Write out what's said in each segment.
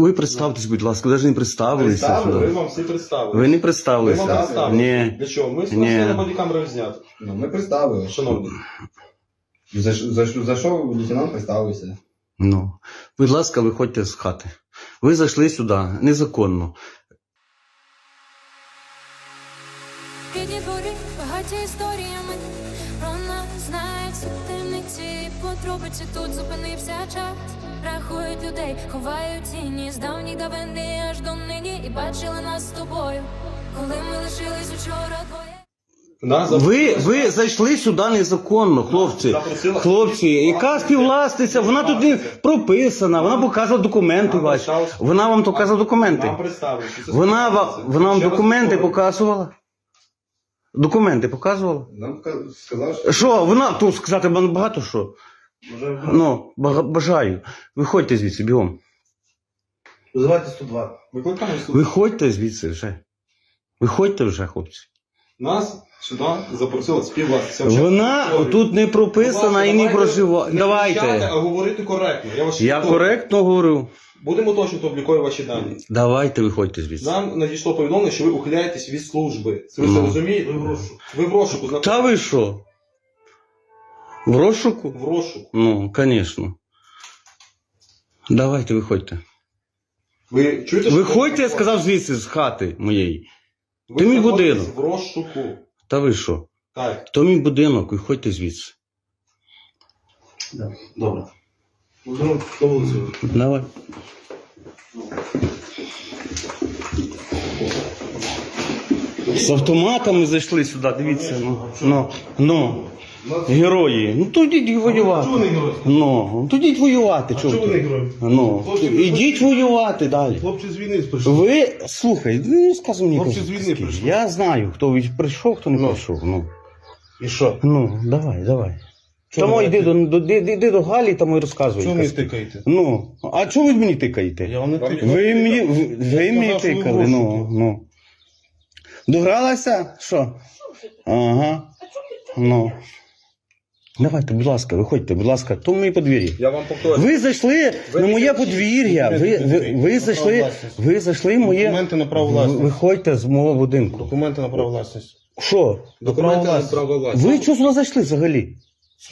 Ви представтесь, будь ласка, ви навіть не представилися. Представили, ви сюди. вам всі представили. Ви не Ви вам представили. Ні. Для чого? Ми Ні. на бодікамеру зняти. Ну, ми представили. Шановні. Зайш- зайш- Зайшов лейтенант, представився. Ну. Будь ласка, виходьте з хати. Ви зайшли сюди незаконно. Рідні дворі багаті історіями про нас знають всі темниці подробиці тут зупинився час. Рахують людей, ховають тіні з давніх давини аж до нині і бачили нас з тобою, коли ми лишились учора двоє. Нас Ви, ви зайшли сюди незаконно, хлопці. Запросила- Хлопці, яка співвласниця? Вона тут не прописана, вона показувала документи ваші. Вона вам показала документи. Нам представили. що це Вона, ва- співвласниця. вона вам Ще раз документи повторюю. показувала? Документи показувала? Нам ка- сказав, що Що, вона тут сказати багато що? Ну, бажаю. Виходьте звідси, бігом. визивати 102. Викликаємо суд. Виходьте звідси вже. Виходьте вже, хлопці. Нас сюди запросила співвласниця. Вона тут не прописана і не проживає. не Давайте. а говорити коректно. Я, вас Я коректно говорю. Будемо точно обліковувати ваші дані. Давайте виходьте звідси. Нам надійшло повідомлення, що ви ухиляєтесь від служби. Це ви це Ну. розумієте? Ви в розшуку. Ви в розшуку Та ви що? В розшуку? В розшуку. Ну, звісно. Давайте виходьте. Ви чуєте, що Виходьте, я сказав звідси з хати моєї. Ви Ти мій знаходитесь будинок. В розшуку. Та ви що? Так. То мій будинок, виходьте звідси. Добре. Ну. Давай. З автоматами зайшли сюди, дивіться. Ну, ну, ну. Герої. Ну то йдіть воювати. Ну, то йдіть воювати. Чого чого ви не герої? Ну, ідіть воювати далі. Хлопці з війни прийшли. Ви слухай, не сказуй мені Хлопці з казки. війни прийшли. Я знаю, хто від- прийшов, хто не прийшов. Ну, І що? ну давай, давай. Чого Тому ви йди до, до, йди, йди до Галі, там і розказуй. Чого ви казки. тикаєте? Ну, а чого ви мені тикаєте? Я вам не Вам тикаю. Ви мені, ви, ви мені сказав, що ви тикали, в ну, розшуку. ну. Догралася? Що? Ага. Ну. Давайте, будь ласка, виходьте, будь ласка, то мої подвір'я. Я вам повторюю. Ви зайшли Ви на моє подвір'я. Ви, ви, ви зайшли, власності. ви зайшли в моє. Документи на право власності. Виходьте з мого будинку. Документи на право власності. Що? Документи на право власності. Ви чого сюди зайшли взагалі?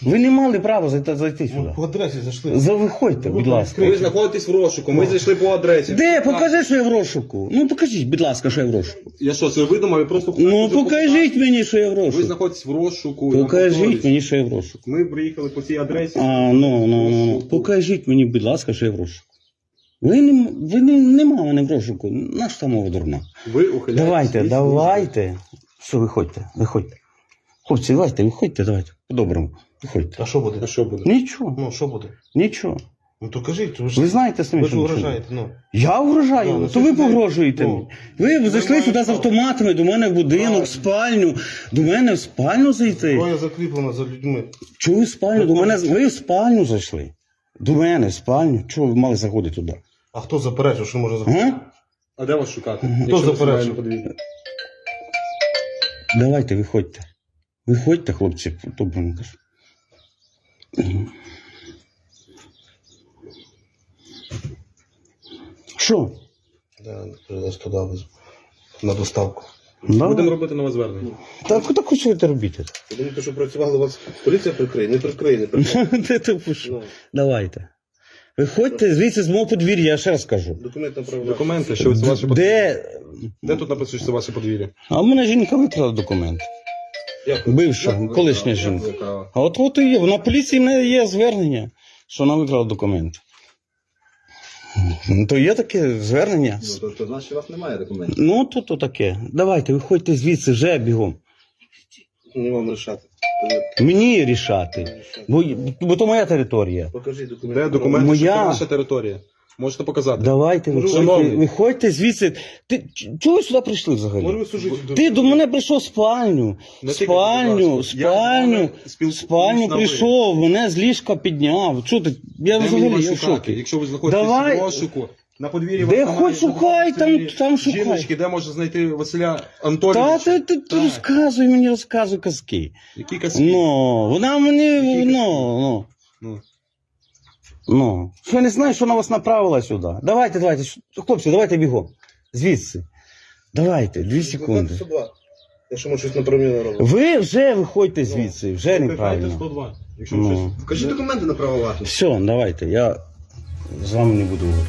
Ви не мали права зайти, зайти Ну, сюди. По адресі зайшли. За виходьте, будь ласка. Ви знаходитесь в розшуку, ми зайшли по адресі. Де? Покажи, що я в розшуку. Ну покажіть, будь ласка, що я в розшуку. Я що, це видумав? Ви просто... Ну покажіть мені, що я в Ви розшуку. знаходитесь в розшуку. я вам Покажіть мені, що я в розшуку. Ми приїхали по цій адресі. А, ну, ну, ну, ну. Покажіть мені, будь ласка, що я в розшуку. Ви не, ви не, нема мене в розшуку. Наш там мова дурна. Ви ухиляєтесь Давайте, давайте. Все, виходьте, виходьте. Хлопці, давайте, виходьте, давайте. По-доброму. Виходьте. А що буде? А що буде? Нічого, Ну, що буде? нічого. Ну то кажіть, ви ж, Ви знаєте самі, ви ж що угрожаєте, ну. Я угрожаю, Ну, ну, то ви ж погрожуєте ну, мені. Ви ви зайшли маєте сюди з право. автоматами, до мене в будинок, в спальню. До мене в спальню зайти. Зброя закріплена за людьми. Чого ви в спальню? До мене ви в спальню зайшли. До мене в спальню. Чого ви мали заходити туди? А хто заперечив, що може заходити? А? А де вас шукати? Хто Якщо ви заперечив? подивіться. Давайте, виходьте. Виходьте, хлопці, кажу. Що? Да, туди везу. На доставку. Да? Будемо робити нове звернення. Так, так що ви це робите? Я думаю, що працювали у вас. Поліція прикриє, не прикриє, не прикриє. Ну, Давайте. Виходьте звідси з мого подвір'я, я ще раз кажу. документ на право Документи, що це ваше подвір'я. Де? Де тут написано, що це ваше подвір'я? А в мене жінка викрала документ. Бивша, колишня жінка. А от от і є. На поліції в мене є звернення, що вона викрала документ. Ну, То є таке звернення. Ну, то, то значить, у вас немає документів. Ну, то, то таке. Давайте, виходьте звідси вже бігом. Не вам рішати. Мені рішати. Бо, бо то моя територія. Покажіть документ. Де документи, Моя- що це ваша територія? Можете показати. Давайте, виходьте, Шановний. виходьте звідси. Ти ч- чого ви сюди прийшли взагалі? ви служите? Ти до мене прийшов в спальню. Не В тикайте, спальню, будь в ласка. Я з спальню. вами спілкуюсь В спальню ви. прийшов, мене з ліжка підняв. Що ти? Я Де мені взагалі вас я в шукати? шокі. Якщо ви знаходитесь Давай. в розшуку, на подвір'ї Де вас хоч шукай, там- жодної там шукай. Жіночки, де можна знайти Василя Та Антоновича? ти, ти, ти Так. розказуй мені, розказуй казки. Які казки? Ну, вона мені, Які ну, ну. Ну. Ну, що я не знаю, що на вас направила сюди. Давайте, давайте, хлопці, давайте бігом. Звідси. Давайте, дві секунди. 102. Якщо ми щось неправильно робимо. Ви вже виходьте звідси, вже Викликайте неправильно. 102. Якщо Ну. щось. Вкажіть документи на право власності. Все, давайте, я з вами не буду говорити.